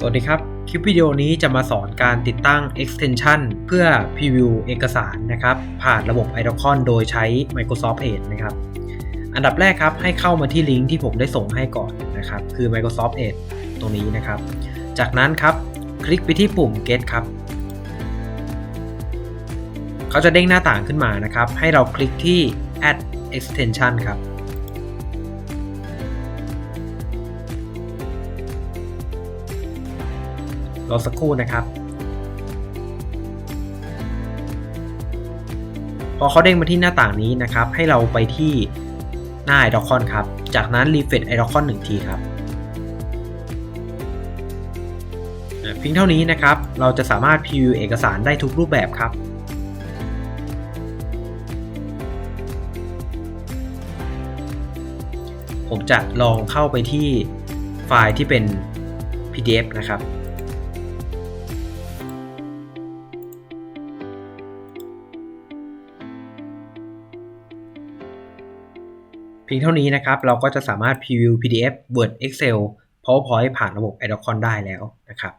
สวัสดีครับ คลิปวิดีโอนี้จะมาสอนการติดตั้ง extension เพื่อ preview เอกสารนะครับ ผ่านระบบ iDocument โดยใช้ Microsoft Edge นะครับ อันดับแรกครับ ให้เข้ามาที่ลิงก์ที่ผมได้ส่งให้ก่อนนะครับ คือ Microsoft Edge ตรงนี้นะครับ จากนั้นครับ คลิกไปที่ปุ่ม get ครับ เขาจะเด้งหน้าต่างขึ้นมานะครับ ให้เราคลิกที่ add extension ครับ รอสักครู่นะครับ พอเขาเด้งมาที่หน้าต่างนี้นะครับ ให้เราไปที่หน้า i d o c o n ครับ จากนั้น refresh i d o c o n หนึ่งทีครับเพียงเท่านี้นะครับ เราจะสามารถ preview เอกสารได้ทุกรูปแบบครับผมจะลองเข้าไปที่ไฟล์ที่เป็น PDF นะครับ เพียงเท่านี้นะครับ เราก็จะสามารถพรีวิว PDF Word Excel PowerPoint ผ่านระบบ Adocon ได้แล้วนะครับ